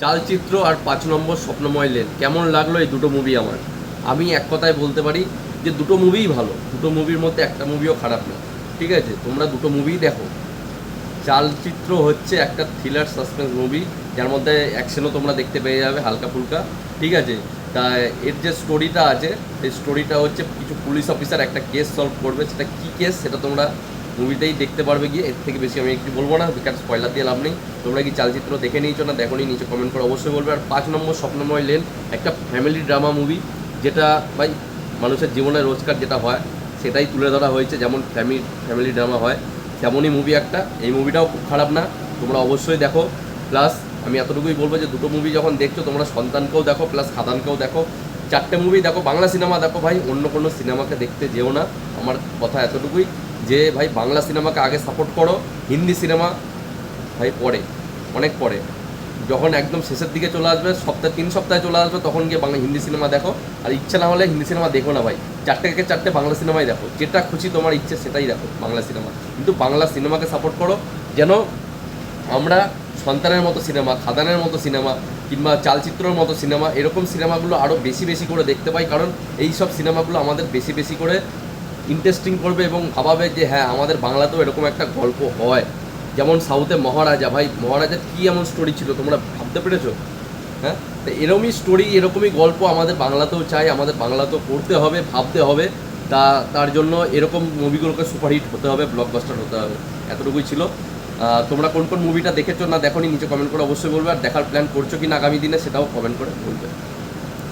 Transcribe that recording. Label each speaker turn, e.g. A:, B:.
A: চালচিত্র আর পাঁচ নম্বর স্বপ্নময় লেন। কেমন লাগল এই দুটো মুভি আমার? আমি এক কথায় বলতে পারি যে দুটো মুভিই ভালো। দুটো মুভির মধ্যে একটা মুভিও খারাপ না। ঠিক আছে? তোমরা দুটো মুভিই দেখো। চালচিত্র হচ্ছে একটা থ্রিলার সাসপেন্স মুভি যার মধ্যে অ্যাকশনও তোমরা দেখতে পেয়ে যাবে, হালকা ফুলকা। ঠিক আছে? তা এর যে স্টোরিটা আছে, সেই স্টোরিটা হচ্ছে কিছু পুলিশ অফিসার একটা কেস সলভ করবে। সেটা কী কেস সেটা তোমরা মুভিতেই দেখতে পারবে গিয়ে, এর থেকে বেশি আমি একটু বলব না, বিকাশ স্পয়লার দিয়ে লাভ নেই। তোমরা কি চালচিত্র দেখে নিয়েছো না দেখো নিচে কমেন্ট করে অবশ্যই বলবে। আর পাঁচ নম্বর স্বপ্নময় লেন, একটা ফ্যামিলি ড্রামা মুভি যেটা ভাই মানুষের জীবনে রোজকার যেটা হয়, সেটাই তুলে ধরা হয়েছে, যেমন ফ্যামিলি ফ্যামিলি ড্রামা হয়। তেমনই মুভি একটা, এই মুভিটাও খুব খারাপ না, তোমরা অবশ্যই দেখো। প্লাস আমি এতটুকুই বলব যে দুটো মুভি যখন দেখছ, তোমরা সন্তানকেও দেখো প্লাস খাদানকেও দেখো। চারটে মুভি দেখো, বাংলা সিনেমা দেখো ভাই, অন্য কোনো সিনেমাকে দেখতে যেও না, আমার কথা এতটুকুই। যে ভাই বাংলা সিনেমাকে আগে সাপোর্ট করো, হিন্দি সিনেমা ভাই পরে অনেক পরে যখন একদম শেষের দিকে চলে আসবে, সপ্তাহে তিন সপ্তাহে চলে আসবে, তখন গিয়ে বাংলা হিন্দি সিনেমা দেখো। আর ইচ্ছা না হলে হিন্দি সিনেমা দেখো না ভাই। চারটে থেকে চারটে বাংলা সিনেমাই দেখো। যেটা খুশি তোমার ইচ্ছে সেটাই দেখো বাংলা সিনেমা। কিন্তু বাংলা সিনেমাকে সাপোর্ট করো, যেন আমরা সন্তানের মতো সিনেমা, খাদানের মতো সিনেমা, কিংবা চালচিত্রর মতো সিনেমা, এরকম সিনেমাগুলো আরও বেশি বেশি করে দেখতে পাই। কারণ এই সব সিনেমাগুলো আমাদের বেশি বেশি করে ইন্টারেস্টিং করবে এবং ভাবাবে যে হ্যাঁ আমাদের বাংলাতেও এরকম একটা গল্প হয়। যেমন সাউথে মহারাজা, ভাই, মহারাজার কী এমন স্টোরি ছিল তোমরা ভাবতে পেরেছ? হ্যাঁ? তো এরকমই স্টোরি এরকমই গল্প আমাদের বাংলাতেও চাই, আমাদের বাংলাতেও পড়তে হবে, ভাবতে হবে। তা, তার জন্য এরকম মুভিগুলোকে সুপারহিট হতে হবে ব্লকবাস্টার হতে হবে। এতটুকুই ছিল। তোমরা কোন কোন মুভিটা দেখেছ না দেখো নিচে কমেন্ট করে অবশ্যই বলবে। আর দেখার প্ল্যান করছ কি না আগামী দিনে সেটাও কমেন্ট করে বলবে।